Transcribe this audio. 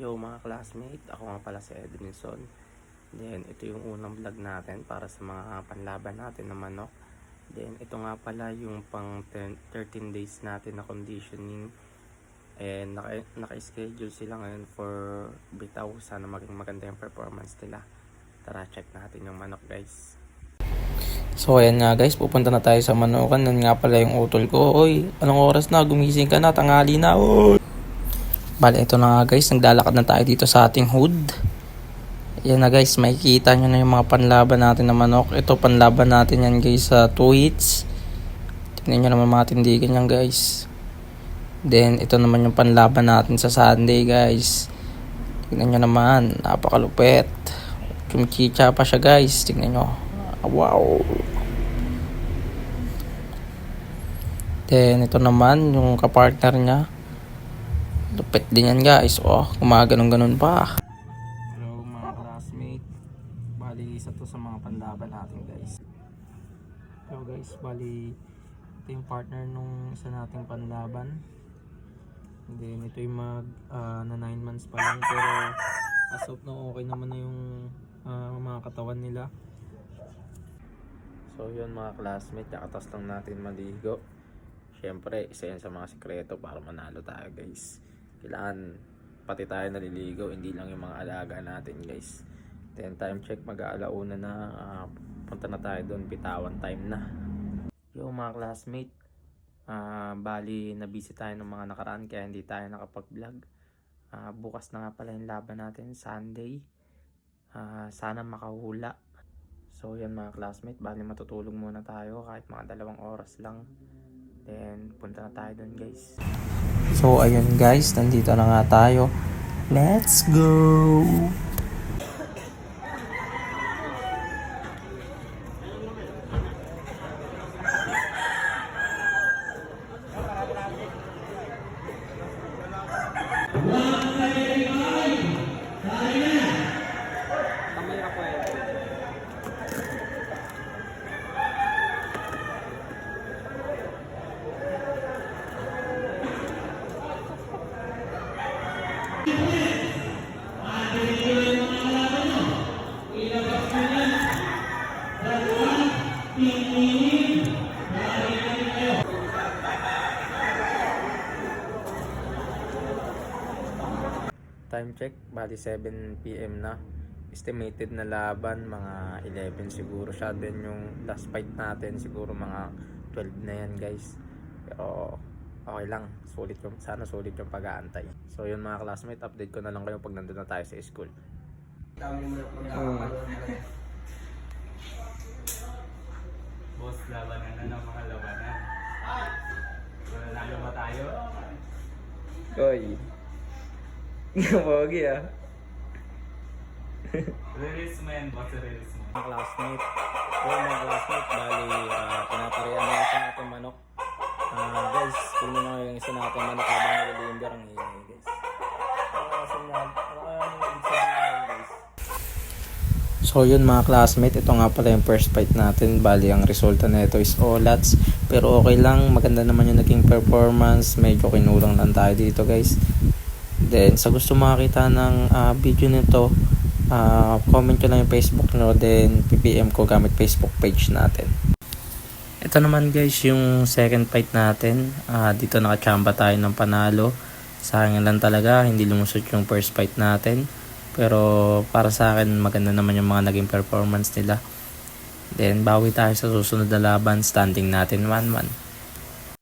Yo mga classmate, ako nga pala si Edmondson. Then ito yung unang vlog natin para sa mga panlaban natin na manok. Then ito nga pala yung pang 10 13 days natin na conditioning. And naka, naka-schedule sila ngayon for bitaw. Sana maging maganda yung performance nila. Tara check natin yung manok guys. So ayan nga guys, pupunta na tayo sa Manukan. Nan nga pala yung utol ko. Oy, anong oras na? Gumising ka na, tanghali na. Oy. Bale, ito na nga guys, naglalakad na tayo dito sa ating hood. Ayan na guys, makikita nyo na yung mga panlaban natin na manok. Ito panlaban natin yan guys sa 2 hits. Tingnan nyo naman mga tindigan yan guys. Then, ito naman yung panlaban natin sa Sunday guys. Tingnan nyo naman, napakalupit. Kumichicha pa siya guys, tingnan nyo. Wow. Then, ito naman, yung kapartner niya. Lupit din yan guys. Oh, gumaganon-ganon pa. Hello mga classmate. Bali, isa to sa mga panlaban natin guys. Hello guys, bali, ito yung partner nung isa nating panlaban. Then, ito yung mag, ah, na 9 months pa lang. Pero, as of now, okay naman na yung ah, mga katawan nila. So yun mga classmate, kakatas lang natin maligo. Siyempre, isa yan sa mga sikreto para manalo tayo guys. Kailangan pati tayo naliligo, hindi lang yung mga alaga natin guys. Then time check, mag-aalauna na. ah, punta na tayo doon, bitawan time na. Yo mga classmate, ah bali na busy tayo ng mga nakaraan kaya hindi tayo nakapag-vlog. Ah, bukas na nga pala yung laban natin, Sunday. Ah, sana makahula. So yan mga classmate, bali matutulog muna tayo kahit mga dalawang oras lang. Then punta na tayo doon guys. So, ayun guys, nandito na nga tayo. Let's go! Time check, bali 7pm na. Estimated na laban, mga 11 siguro siya. Then yung last fight natin, siguro mga 12 na yan guys. Pero okay lang, sulit yung, sana sulit yung pag-aantay. So yun mga classmate, update ko na lang kayo pag nandun na tayo sa school. Boss, labanan na ng mga labanan. Mananalo ba tayo? Koy. Pogi ah. Release mo yan, boss. Release mo. Mga classmate. Ayun mga classmate, bali uh, pinaparihan na isa yan? Ano kaya yung ibig sabihin yan, guys? So yun mga classmate, ito nga pala yung first fight natin. Bali ang resulta nito is Olats. Pero okay lang, maganda naman yung naging performance. Medyo kinulang lang tayo dito guys. Then sa gusto makakita ng ah, video nito, ah, comment ko lang yung Facebook nyo. Then PPM ko gamit Facebook page natin. Ito naman guys yung second fight natin. Ah, dito nakachamba tayo ng panalo. Sayang lang talaga, hindi lumusot yung first fight natin. Pero para sa akin maganda naman yung mga naging performance nila. Then bawi tayo sa susunod na laban, standing natin 1-1.